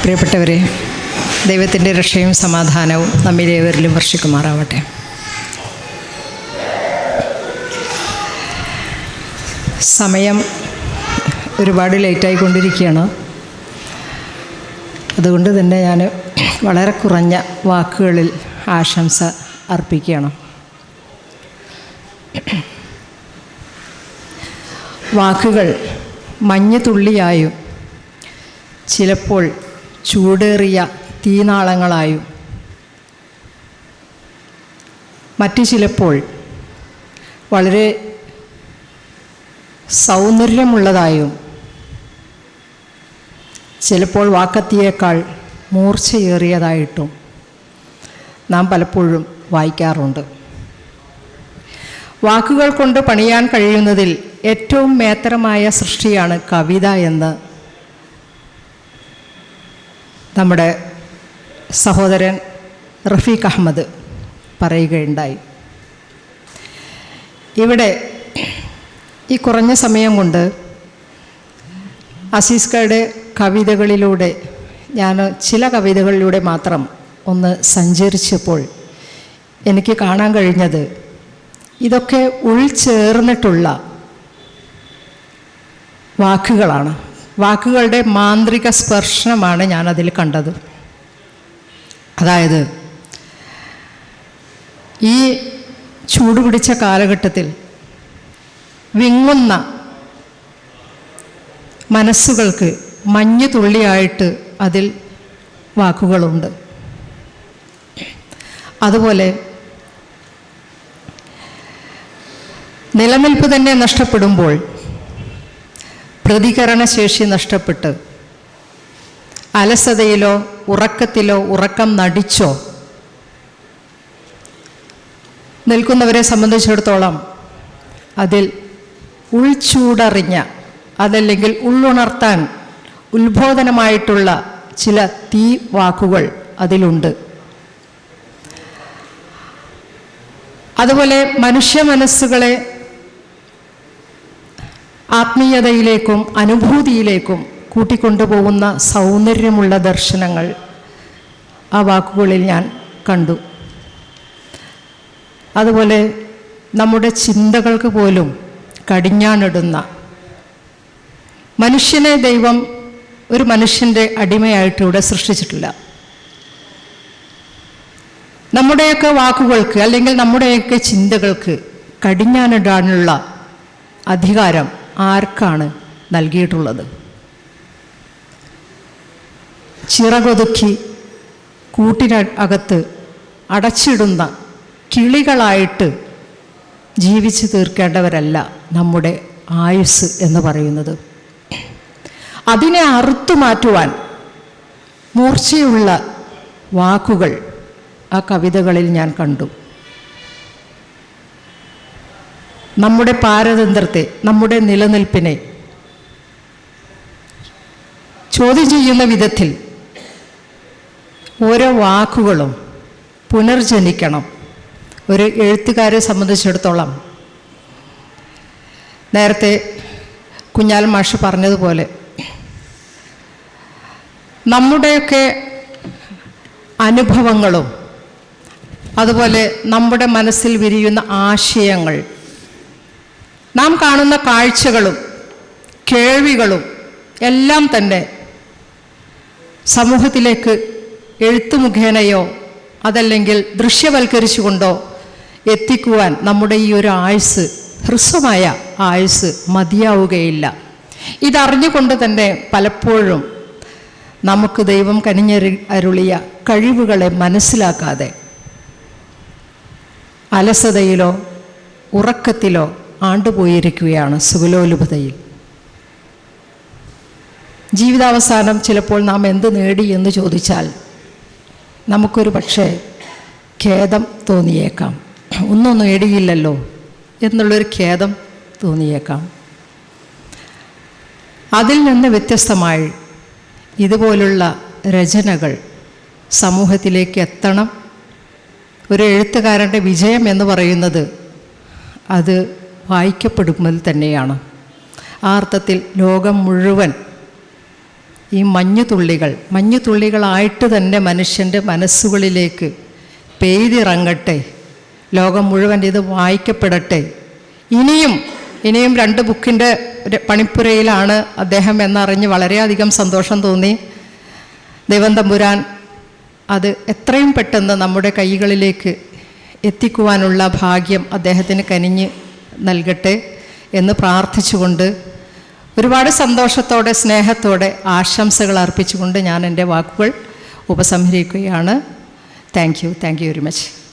പ്രിയപ്പെട്ടവരെ ദൈവത്തിന്റെ രക്ഷയും സമാധാനവും നമ്മിലേവരിലും വർഷിക്കുമാറാവട്ടെ. സമയം ഒരുപാട് ലേറ്റായിക്കൊണ്ടിരിക്കുകയാണ്. അതുകൊണ്ട് തന്നെ ഞാൻ വളരെ കുറഞ്ഞ വാക്കുകളിൽ ആശംസ അർപ്പിക്കുകയാണ്. വാക്കുകൾ മഞ്ഞുതുള്ളിയായും ചിലപ്പോൾ ചൂടേറിയ തീനാളങ്ങളായും മറ്റു ചിലപ്പോൾ വളരെ സൗന്ദര്യമുള്ളതായും ചിലപ്പോൾ വാക്കത്തിയേക്കാൾ മൂർച്ചയേറിയതായിട്ടും നാം പലപ്പോഴും വായിക്കാറുണ്ട്. വാക്കുകൾ കൊണ്ട് പണിയാൻ കഴിയുന്നതിൽ ഏറ്റവും മേത്തരമായ സൃഷ്ടിയാണ് കവിത എന്ന് നമ്മുടെ സഹോദരൻ റഫീഖ് അഹമ്മദ് പറയുകയുണ്ടായി. ഇവിടെ ഈ കുറഞ്ഞ സമയം കൊണ്ട് അസീസ്കയുടെ കവിതകളിലൂടെ ഞാൻ ചില കവിതകളിലൂടെ മാത്രം ഒന്ന് സഞ്ചരിച്ചപ്പോൾ എനിക്ക് കാണാൻ കഴിഞ്ഞത് ഇതൊക്കെ ഉൾച്ചേർന്നിട്ടുള്ള വാക്കുകളാണ്. വാക്കുകളുടെ മാന്ത്രിക സ്പർശനമാണ് ഞാൻ അതിൽ കണ്ടത്. അതായത് ഈ ചൂടുപിടിച്ച കാലഘട്ടത്തിൽ വിങ്ങുന്ന മനസ്സുകൾക്ക് മഞ്ഞു തുള്ളിയായിട്ട് അതിൽ വാക്കുകളുണ്ട്. അതുപോലെ നിലനിൽപ്പ് തന്നെ നഷ്ടപ്പെടുമ്പോൾ പ്രതികരണശേഷി നഷ്ടപ്പെട്ട് അലസതയിലോ ഉറക്കത്തിലോ ഉറക്കം നടിച്ചോ നിൽക്കുന്നവരെ സംബന്ധിച്ചിടത്തോളം അതിൽ ഉൾച്ചൂടറിഞ്ഞ അതല്ലെങ്കിൽ ഉള്ളുണർത്താൻ ഉത്ബോധനമായിട്ടുള്ള ചില തീ വാക്കുകൾ അതിലുണ്ട്. അതുപോലെ മനുഷ്യ മനസ്സുകളെ ആത്മീയതയിലേക്കും അനുഭൂതിയിലേക്കും കൂട്ടിക്കൊണ്ടുപോകുന്ന സൗന്ദര്യമുള്ള ദർശനങ്ങൾ ആ വാക്കുകളിൽ ഞാൻ കണ്ടു. അതുപോലെ നമ്മുടെ ചിന്തകൾക്ക് പോലും കടിഞ്ഞാണിടുന്ന മനുഷ്യനെ ദൈവം ഒരു മനുഷ്യന്റെ അടിമയായിട്ട് ഇവിടെ സൃഷ്ടിച്ചിട്ടില്ല. നമ്മുടെയൊക്കെ വാക്കുകൾക്ക് അല്ലെങ്കിൽ നമ്മുടെയൊക്കെ ചിന്തകൾക്ക് കടിഞ്ഞാനിടാനുള്ള അധികാരം ആർക്കാണ് നൽകിയിട്ടുള്ളത്? ചിറകൊതുക്കി കൂട്ടിന അകത്ത് അടച്ചിടുന്ന കിളികളായിട്ട് ജീവിച്ചു തീർക്കേണ്ടവരല്ല നമ്മുടെ ആയുസ് എന്ന് പറയുന്നത്. അതിനെ അറുത്തു മാറ്റുവാൻ മൂർച്ചയുള്ള വാക്കുകൾ ആ കവിതകളിൽ ഞാൻ കണ്ടു. നമ്മുടെ പാരതന്ത്രത്തെ നമ്മുടെ നിലനിൽപ്പിനെ ചോദ്യം ചെയ്യുന്ന വിധത്തിൽ ഓരോ വാക്കുകളും പുനർജനിക്കണം. ഒരു എഴുത്തുകാരെ സംബന്ധിച്ചിടത്തോളം നേരത്തെ കുഞ്ഞാൽ മാഷ് പറഞ്ഞതുപോലെ നമ്മുടെയൊക്കെ അനുഭവങ്ങളും അതുപോലെ നമ്മുടെ മനസ്സിൽ വിരിയുന്ന ആശയങ്ങൾ നാം കാണുന്ന കാഴ്ചകളും കേൾവികളും എല്ലാം തന്നെ സമൂഹത്തിലേക്ക് എഴുത്തു മുഖേനയോ അതല്ലെങ്കിൽ ദൃശ്യവൽക്കരിച്ചുകൊണ്ടോ എത്തിക്കുവാൻ നമ്മുടെ ഈ ഒരു ആയുസ് ഹ്രസ്വമായ ആയുസ് മതിയാവുകയില്ല. ഇതറിഞ്ഞുകൊണ്ട് തന്നെ പലപ്പോഴും നമുക്ക് ദൈവം കനിഞ്ഞരി അരുളിയ കഴിവുകളെ മനസ്സിലാക്കാതെ അലസതയിലോ ഉറക്കത്തിലോ ആണ്ടുപോയിരിക്കുകയാണ് സുഗലോലുപതയിൽ ജീവിതാവസാനം ചിലപ്പോൾ നാം എന്ത് നേടി എന്ന് ചോദിച്ചാൽ നമുക്കൊരു പക്ഷേ ഖേദം തോന്നിയേക്കാം. ഒന്നും നേടിയില്ലല്ലോ എന്നുള്ളൊരു ഖേദം തോന്നിയേക്കാം. അതിൽ നിന്ന് വ്യത്യസ്തമായി ഇതുപോലുള്ള രചനകൾ സമൂഹത്തിലേക്ക് എത്തണം. ഒരു എഴുത്തുകാരന്റെ വിജയം എന്ന് പറയുന്നത് അത് വായിക്കപ്പെടുമ്പോൾ തന്നെയാണ്. ആ അർത്ഥത്തിൽ ലോകം മുഴുവൻ ഈ മഞ്ഞുതുള്ളികൾ മഞ്ഞുതുള്ളികളായിട്ട് തന്നെ മനുഷ്യന്റെ മനസ്സുകളിലേക്ക് പെയ്തിറങ്ങട്ടെ ലോകം മുഴുവൻ ഇത് വായിക്കപ്പെടട്ടെ. ഇനിയും ഇനിയും രണ്ട് ബുക്കിന്റെ പണിപ്പുരയിലാണ് അദ്ദേഹം എന്നറിഞ്ഞ് വളരെയധികം സന്തോഷം തോന്നി. ദൈവം അത് എത്രയും പെട്ടെന്ന് നമ്മുടെ കൈകളിലേക്ക് എത്തിക്കുവാനുള്ള ഭാഗ്യം അദ്ദേഹത്തിന് കനിഞ്ഞ് നൽകട്ടെ എന്ന് പ്രാർത്ഥിച്ചുകൊണ്ട് ഒരുപാട് സന്തോഷത്തോടെ സ്നേഹത്തോടെ ആശംസകൾ അർപ്പിച്ചുകൊണ്ട് ഞാൻ എന്റെ വാക്കുകൾ ഉപസംഹരിക്കുകയാണ്. Thank you thank you very much